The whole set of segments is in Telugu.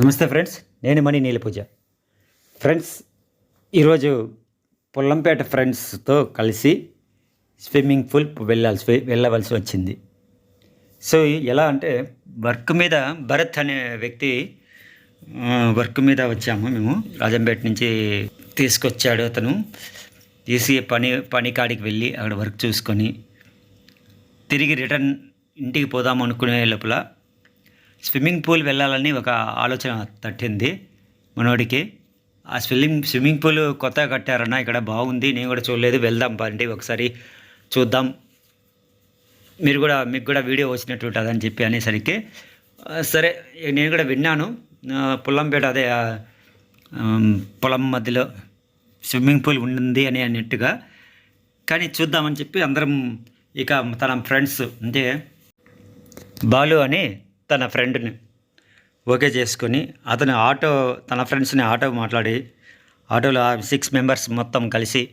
నమస్తే ఫ్రెండ్స్ నేను మణి నీలపూజ. ఫ్రెండ్స్ ఈరోజు పొల్లంపేట ఫ్రెండ్స్తో కలిసి స్విమ్మింగ్ పూల్ వెళ్ళాల్సి వెళ్ళవలసి వచ్చింది. సో ఎలా అంటే వర్క్ మీద భరత్ అనే వ్యక్తి వర్క్ మీద వచ్చాము మేము. రాజంపేట నుంచి తీసుకొచ్చాడు అతను. తీసి పని పని కాడికి వెళ్ళి అక్కడ వర్క్ చూసుకొని తిరిగి రిటర్న్ ఇంటికి పోదాం అనుకునే లోపల స్విమ్మింగ్ పూల్ వెళ్ళాలని ఒక ఆలోచన తట్టింది మనోడికి. ఆ స్విమ్మింగ్ స్విమ్మింగ్ పూల్ కొత్తగా కట్టారన్న ఇక్కడ బాగుంది నేను కూడా చూడలేదు వెళ్దాం పండి ఒకసారి చూద్దాం. మీరు కూడా మీకు కూడా వీడియో వచ్చినట్టు ఉంటుంది అని చెప్పి అనేసరికి సరే నేను కూడా విన్నాను. పొలంపేట అదే పొలం మధ్యలో స్విమ్మింగ్ పూల్ ఉంది అని అన్నట్టుగా. కానీ చూద్దామని చెప్పి అందరం ఇక తన ఫ్రెండ్స్ అంటే బాలు అని తన ఫ్రెండ్ని ఓకే చేసుకొని అతను ఆటో తన ఫ్రెండ్స్ని ఆటో మాట్లాడి ఆటోలో సిక్స్ మెంబర్స్ మొత్తం కలిసి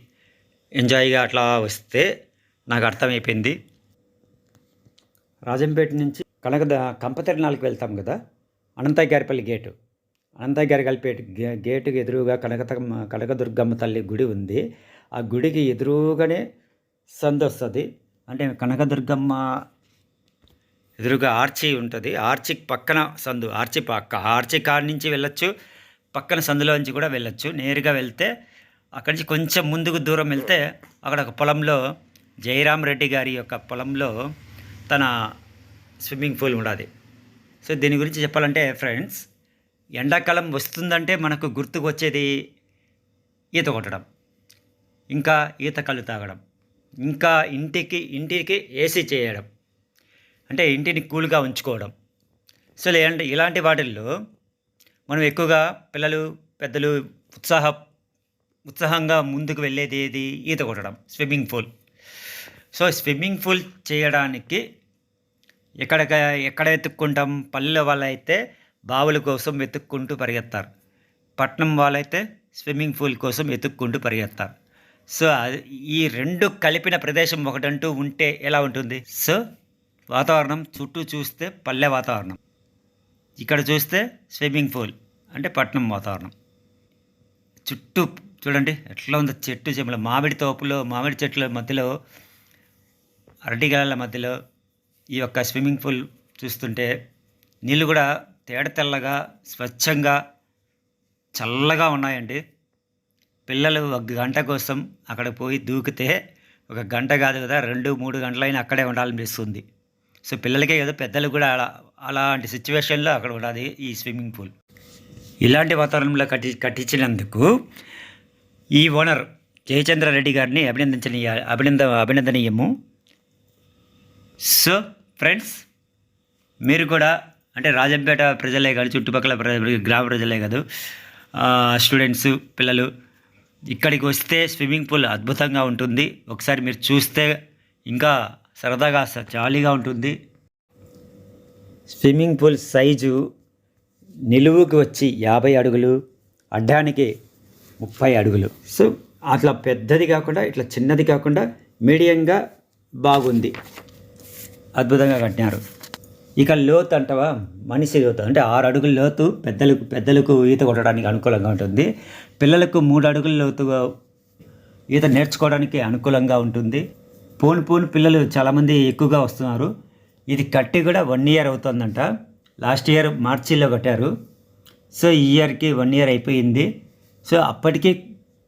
ఎంజాయ్గా అట్లా వస్తే నాకు అర్థమైపోయింది. రాజంపేట నుంచి కనక కంపతిరణాలకు వెళ్తాం కదా అనంతగారిపల్లి గేటు. అనంతగారిపల్లిపేట గే గేటుకి ఎదురుగా కనక కనకదుర్గమ్మ తల్లి గుడి ఉంది. ఆ గుడికి ఎదురుగానే సందొస్తుంది. అంటే కనకదుర్గమ్మ ఎదురుగా ఆర్చి ఉంటుంది. ఆర్చి పక్కన సందు ఆర్చి పక్క ఆర్చి కాడ నుంచి వెళ్ళొచ్చు. పక్కన సందులో నుంచి కూడా వెళ్ళొచ్చు. నేరుగా వెళ్తే అక్కడి నుంచి కొంచెం ముందుకు దూరం వెళ్తే అక్కడ ఒక పొలంలో జయరామ్ రెడ్డి గారి యొక్క పొలంలో తన స్విమ్మింగ్ పూల్ ఉండాలి సో దీని గురించి చెప్పాలంటే ఫ్రెండ్స్ ఎండాకాలం వస్తుందంటే మనకు గుర్తుకు వచ్చేది ఈత కొట్టడం. ఇంకా ఈత కళ్ళు తాగడం. ఇంకా ఇంటికి ఇంటికి ఏసీ చేయడం. అంటే ఇంటిని కూల్గా ఉంచుకోవడం. సో లేదంటే ఇలాంటి వాటిల్లో మనం ఎక్కువగా పిల్లలు పెద్దలు ఉత్సాహ ఉత్సాహంగా ముందుకు వెళ్ళేది ఏది? ఈత కొట్టడం swimming pool. So swimming pool చేయడానికి ఎక్కడ ఎక్కడ వెతుక్కుంటాం? పల్లె వాళ్ళైతే బావుల కోసం వెతుక్కుంటూ పరిగెత్తారు. పట్నం వాళ్ళైతే స్విమ్మింగ్ పూల్ కోసం వెతుక్కుంటూ పరిగెత్తారు. సో ఈ రెండు కలిపిన ప్రదేశం ఒకటంటూ ఉంటే ఎలా ఉంటుంది? సో వాతావరణం చుట్టూ చూస్తే పల్లె వాతావరణం. ఇక్కడ చూస్తే స్విమ్మింగ్ పూల్ అంటే పట్నం వాతావరణం. చుట్టూ చూడండి ఎట్లా ఉందో చెట్టు చెమల. మామిడి తోపులో మామిడి చెట్ల మధ్యలో అరటిగల మధ్యలో ఈ యొక్క స్విమ్మింగ్ పూల్ చూస్తుంటే నీళ్ళు కూడా తేడ తెల్లగా స్వచ్ఛంగా చల్లగా ఉన్నాయండి. పిల్లలు ఒక గంట కోసం అక్కడ పోయి దూకితే ఒక గంట కాదు కదా రెండు మూడు గంటలైనా అక్కడే ఉండాలనిపిస్తుంది. సో పిల్లలకే కదా పెద్దలు కూడా అలా అలాంటి సిచ్యువేషన్లో అక్కడ ఉండాలి ఈ స్విమ్మింగ్ పూల్ ఇలాంటి వాతావరణంలో కట్టి కట్టించినందుకు ఈ ఓనర్ జయచంద్ర రెడ్డి గారిని అభినందించని అభినంద అభినందనీయము. సో ఫ్రెండ్స్ మీరు కూడా అంటే రాజంపేట ప్రజలే కాదు చుట్టుపక్కల గ్రామ ప్రజలే కాదు స్టూడెంట్స్ పిల్లలు ఇక్కడికి వస్తే స్విమ్మింగ్ పూల్ అద్భుతంగా ఉంటుంది. ఒకసారి మీరు చూస్తే ఇంకా సరదాగా స- జాలీగా ఉంటుంది. స్విమ్మింగ్ పూల్ సైజు నిలువుకి వచ్చి యాభై అడుగులు అడ్డానికి ముప్పై అడుగులు. సో అట్లా పెద్దది కాకుండా ఇట్లా చిన్నది కాకుండా మీడియంగా బాగుంది. అద్భుతంగా కట్టినారు. ఇక లోతు అంటవా? మనిషి లోతు. అంటే ఆరు అడుగుల లోతు పెద్దలకు పెద్దలకు ఈత కొట్టడానికి అనుకూలంగా ఉంటుంది. పిల్లలకు మూడు అడుగుల లోతుగా ఈత నేర్చుకోవడానికి అనుకూలంగా ఉంటుంది. పోను పోను పిల్లలు చాలామంది ఎక్కువగా వస్తున్నారు. ఇది కట్టి కూడా వన్ ఇయర్ అవుతుందంట. లాస్ట్ ఇయర్ మార్చిలో కట్టారు. సో ఈ ఇయర్కి వన్ ఇయర్ అయిపోయింది. సో అప్పటికి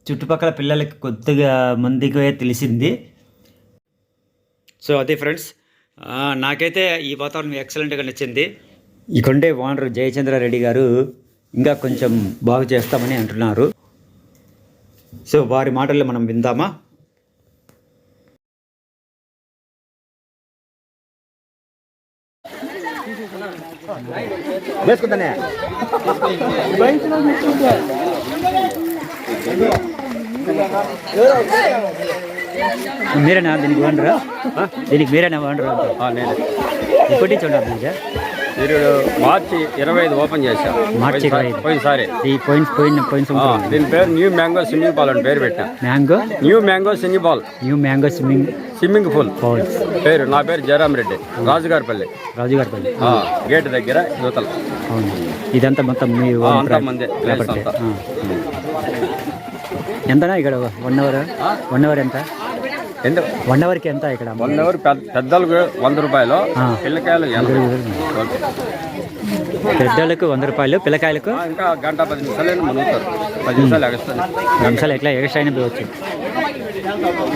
చుట్టుపక్కల పిల్లలకి కొద్దిగా మందికి తెలిసింది. సో అదే ఫ్రెండ్స్ నాకైతే ఈ వాతావరణం ఎక్సలెంట్గా నచ్చింది. ఇక్కడే ఓనర్ జయచంద్ర రెడ్డి గారు ఇంకా కొంచెం బాగు చేస్తామని అంటున్నారు. సో వారి మాటలు మనం విందామా? వేసుకుంటానే మీరేనా దీనికి ఓనరా దీనికి మీరేనా ఓనరా నేనే ఇప్పటి నుంచి ఉన్నారు నిజ పీరియడ్ మార్చి ఇరవై ఐదు ఓపెన్ చేశాం. మార్చి ఇరవై ఐదు. పోయినసారి ఈ పోయిన పోయిన ఆ, సంవత్సరం. దీని పేరు న్యూ మ్యాంగో స్విమ్మింగ్ పూల్ అని పేరు పెట్టాం. Mango? New mango swimming pool. New mango swimming swimming pool. పేరు నా పేరు జయరామ్ రెడ్డి. రాజుగారిపల్లి. రాజుగారిపల్లి. ఆ, గేట్ దగ్గర యువతల అవును. ఇదంతా మొత్తం మీ ఆ, అంతా మందే. Place property. అంతా. ఆ. ఎంతనా ఇక్కడ? One hour? వన్ అవర్ ఎంత? వన్ అవర్కి ఎంత ఇక్కడ? వన్ అవర్ పెద్దలకు వంద రూపాయలు. పిల్లకాయలు. పెద్దలకు వంద రూపాయలు పిల్లకాయలకు? ఇంకా గంట పది నిమిషాలు మునుగుతారు. పది నిమిషాలు ఎగస్తారు నిమిషాలు ఎట్లా ఎక్స్ట్రా అయినా పోవచ్చు.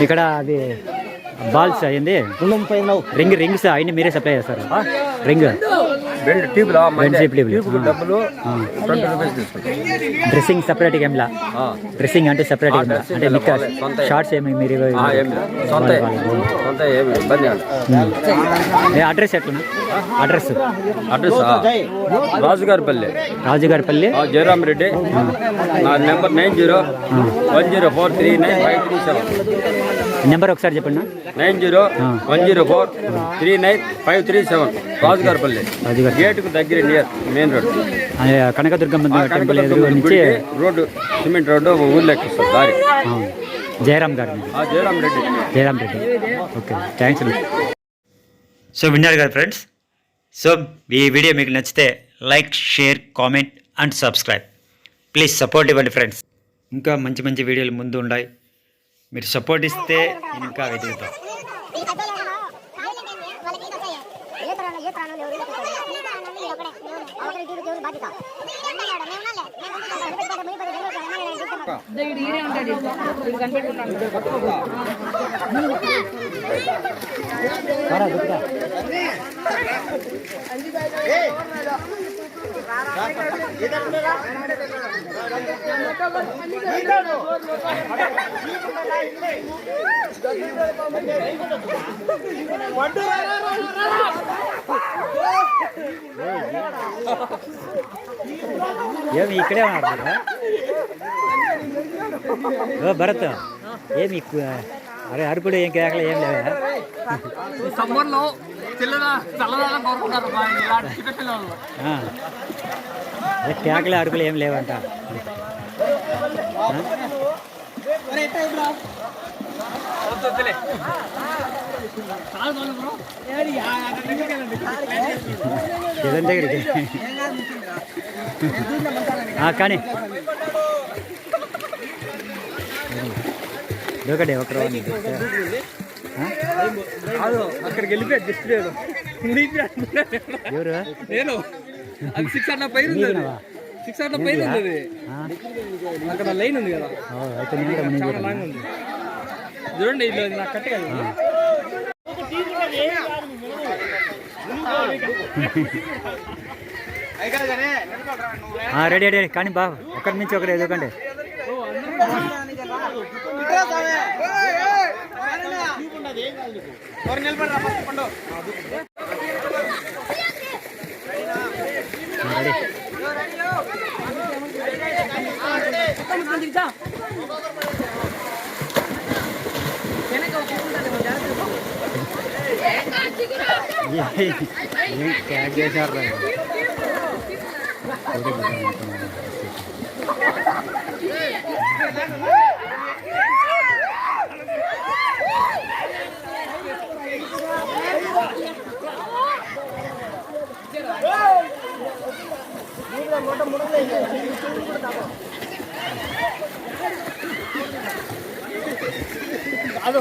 ఇక్కడ అది బాల్స్ అయింది రింగ్ రింగ్స్ అన్ని మీరే సప్లై చేస్తారు. రింగ్. ట్యూబ్లు. డబ్బులు. ట్వంటీ రూపీస్ తీసుకుంటాం. డ్రెస్సింగ్ సపరేట్ ఏంలా. డ్రెస్సింగ్ అంటే సపరేట్ అంటే సొంత. షార్ట్స్ ఏమి మీరు. సొంత. సొంత ఏమి ఇబ్బంది అడ్రస్ ఎట్లనా అడ్రస్. అడ్రస్? రాజుగారిపల్లి రాజుగారిపల్లి ఆ, జయరామ్ రెడ్డి. నా number nine zero one zero four three nine five three seven. Number ఒకసారి చెప్పండి nine zero. One zero four three nine five three seven. Rajugaripalli Rajugari గేటుకు దగ్గర near main road Kanakadurgamma temple ఎదురుగా నుంచి రోడ్డు సిమెంట్ రోడ్డు ఊర్లోకి వస్తుంది దారి. జయరామ్ గారు. ఆ Jayaram Reddy. Jayaram Reddy. Okay thanks so విన్నారు కదా ఫ్రెండ్స్? సో ఈ వీడియో మీకు నచ్చితే like share comment and subscribe. Please support ఇవ్వండి ఫ్రెండ్స్. ఇంకా మంచి మంచి వీడియోలు ముందు ఉన్నాయి మీరు సపోర్ట్ ఇస్తే ఇంకా వెతుకుతాం. ఏ తరాలు ఏ తరాలు ఎవరు ఈత వచ్చారు? ఈ తరాలు మీరు ఒకడే. అవతల ఇటు దేవుడు బాధ్యత. ఉన్నాడు, మేము ఉన్నాలే. మేము ఉంటున్నాం. వదిలిపెట్టాడు, మునిగిపోయాడు, దేవుడు ఉన్నాడు, నేను చూస్తున్నాను. ఏమి ఇక్కడే ఉన్నాడు ఓ భరత్ ఏమి ఇక్కు- అరే అరుపుడు ఏం కేకలు ఏం లేవా ఈ కేకలు అరుపులు ఏం లేవంట. జగన్ దగ్గరికి కానీ. దొకడే ఒక రోజు కాదు అక్కడికి వెళ్ళిపోయా డిస్ప్లే ఎవరు? నేను. అది సిక్స్ అన్న పైన ఉంది? సిక్స్ అన్న పైన ఉంది అది? అక్కడ లైన్ ఉంది కదా. చాలా లాంగ్ ఉంది. చూడండి ఇల్లు నాకు కట్టే కదా. ఆ, రెడీ రెడీ కానీ బాబు ఒకరి నుంచి ఒకరు ఎదుకండి రెడీ ఏ- ఏం ట్యాగ్ చేశారు రా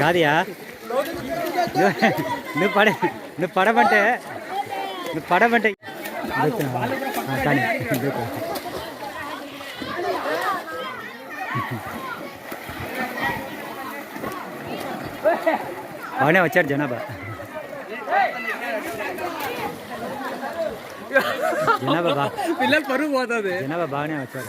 కాదియా నువ్వు నువ్వు పడ నువ్వు పడమంటే నువ్వు పడమంటే దూకుతున్నావా? ఆ, కానీ దూకు. బాగానే వచ్చారు జనాభా జనాభా బా పిల్లలు పరుగు పోతుంది జనాభా బాగానే వచ్చారు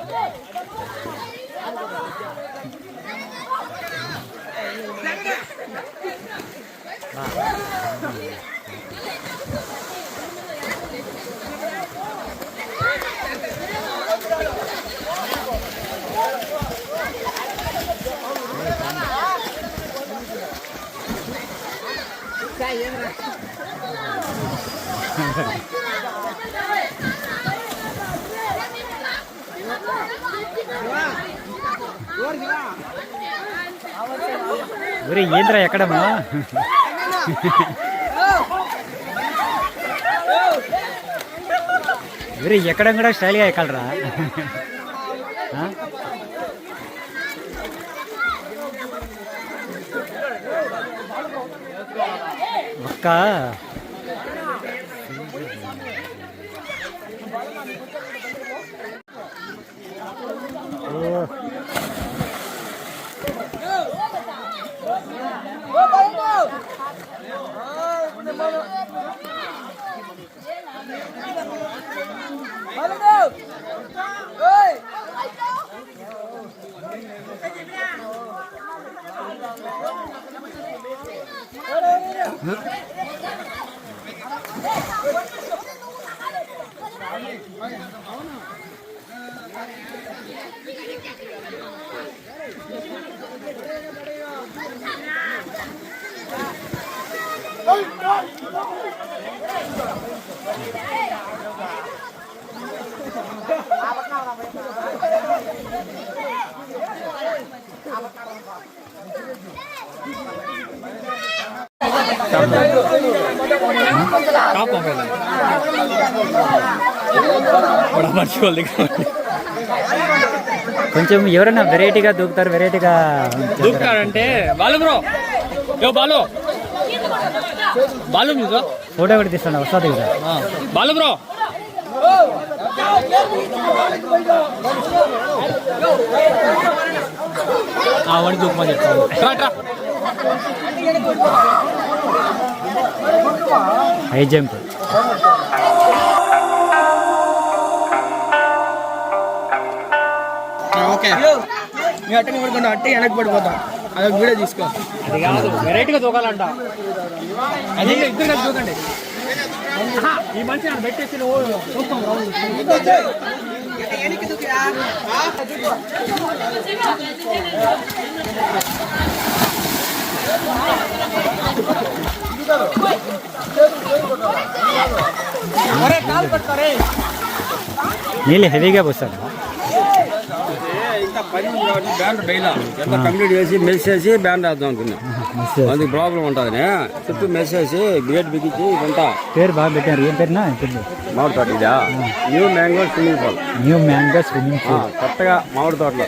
ఒరే ఏంద్రా ఎక్కడమ్మా ఒరే ఎక్కడ కూడా స్టైల్గా ఎక్కడరా? 아까 Huh? కొంచెం ఎవరైనా వెరైటీగా దూకుతారు వెరైటీగా దూకుతాడంటే బాలు బ్రో. యో బాలు. బాలు మీకు ఫోటో కూడా తీస్తాను వస్తుంది కదా. బాలు బ్రో. వాడి దూకమని చెప్తాను. High jump. ఓకే. మీ అట్టని పడుకుంటా అట్టే వెనక్కి పడిపోతాం అదొక వీడియో తీసుకో. అది కాదు వెరైటీగా దూకాలంట అది ఇద్దరు దూకండి ఆహా, ఈ మనిషి నన్ను పెట్టేసి నువ్వు చూస్తాం నీళ్ళు హెవీగా పోస్తారు. బ్యాండ్ ఎంత కంప్లీట్ చేసి మెస్ చేసి బ్యాండ్ వేద్దాం అనుకున్నా అందుకు ప్రాబ్లం ఉంటుంది చుట్టూ మెస్ చేసి గేట్ బిగించి ఇదంతా పేరు బాగా పెట్టారు. ఏం పేరునా? పేరు మామిడి తోట ఇదా new mango swimming pool new mango swimming pool కొత్తగా మామిడి తోటలో.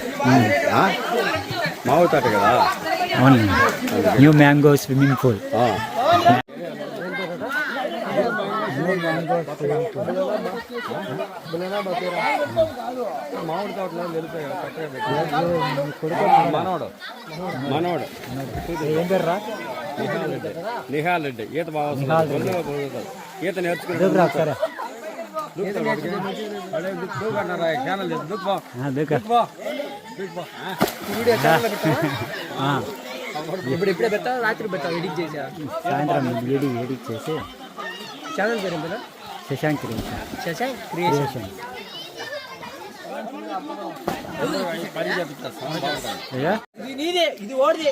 ఆ? మామిడి తోట కదా? అవును న్యూ మ్యాంగో స్విమ్మింగ్ పూల్ ఆ. మామిడి తోటలో వెళ్ళిపోయాడు కొత్తగా మనోడు మనోడు ఏం పేరు రా నిహాల్ రెడ్డి ఈత బాగా నిహాల్ రెడ్డి. వస్తుంది. బాగుంటుంది. ఈత నేర్చుకుని దూకురా ఒకసారి దూకన్నారా ఛానల్ దూకు ఆ, దూక ఆ, ఇప్పుడు ఇప్పుడే పెట్టా రాత్రి పెట్టా ఎడిట్ చేసా. సాయంత్రం ఏడి ఎడిట్ చేసి ఛానల్ పేరు ఏంటో శశాంక్ క్రియేషన్. శశా క్రియేషన్. నీదే ఇది ఓడిది.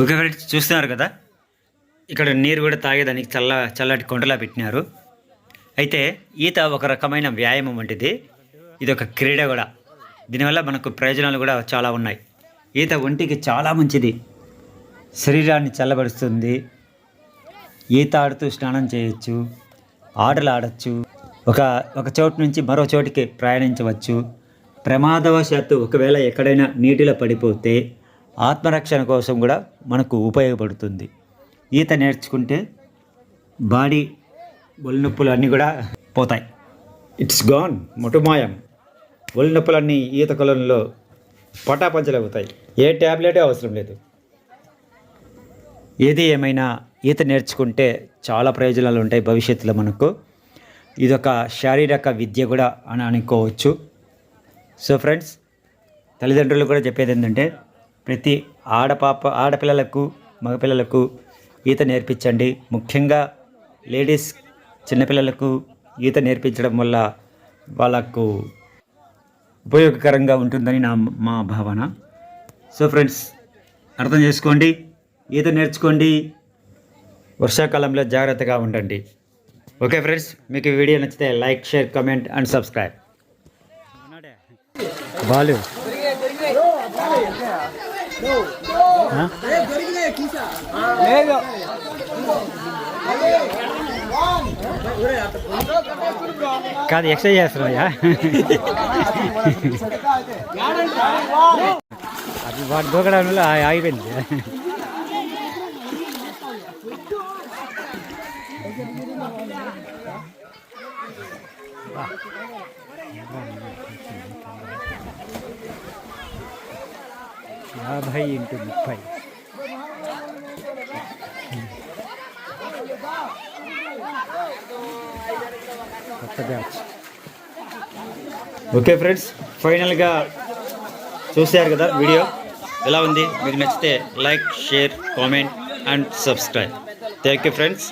ఓకే ఫ్రెండ్స్ చూస్తున్నారు కదా? ఇక్కడ నీరు కూడా తాగేదానికి చల్ల చల్లటి కొండలా పెట్టినారు. అయితే ఈత ఒక రకమైన వ్యాయామం వంటిది. ఇది ఒక క్రీడ కూడా. దీనివల్ల మనకు ప్రయోజనాలు కూడా చాలా ఉన్నాయి. ఈత ఒంటికి చాలా మంచిది. శరీరాన్ని చల్లబరుస్తుంది. ఈత ఆడుతూ స్నానం చేయొచ్చు. ఆటలు ఆడచ్చు. ఒక ఒక చోటు నుంచి మరో చోటికి ప్రయాణించవచ్చు. ప్రమాదవశాత్తు ఒకవేళ ఎక్కడైనా నీటిలో పడిపోతే ఆత్మరక్షణ కోసం కూడా మనకు ఉపయోగపడుతుంది. ఈత నేర్చుకుంటే బాడీ ఒళ్ళు నొప్పులు అన్నీ కూడా పోతాయి. ఇట్స్ గాన్ మొటుమాయం ఒళ్ళు నొప్పులన్నీ ఈత కొలంలో పటాపంచలవుతాయి. ఏ ట్యాబ్లెటే అవసరం లేదు. ఏది ఏమైనా ఈత నేర్చుకుంటే చాలా ప్రయోజనాలు ఉంటాయి భవిష్యత్తులో మనకు. ఇదొక శారీరక విద్య కూడా అని అనుకోవచ్చు. సో ఫ్రెండ్స్ తల్లిదండ్రులు కూడా చెప్పేది ఏంటంటే ప్రతి ఆడపాప ఆడపిల్లలకు మగపిల్లలకు ఈత నేర్పించండి. ముఖ్యంగా లేడీస్ చిన్నపిల్లలకు ఈత నేర్పించడం వల్ల వాళ్ళకు ఉపయోగకరంగా ఉంటుందని నా మా భావన. సో ఫ్రెండ్స్ అర్థం చేసుకోండి ఈత నేర్చుకోండి వర్షాకాలంలో జాగ్రత్తగా ఉండండి. ఓకే ఫ్రెండ్స్ మీకు ఈ వీడియో నచ్చితే like share comment and subscribe. Balu. కాదు ఎక్సర్సైజ్ చేస్తున్నాయా అది వాడు దూకడం వల్ల ఆ- ఆగిపోయింది. యాభై ఇంటూ ముప్పై. బ్యాచ్ ఓకే ఫ్రెండ్స్ ఫైనల్గా చూశారు కదా వీడియో ఎలా ఉంది? మీకు నచ్చితే like share comment and subscribe thank you friends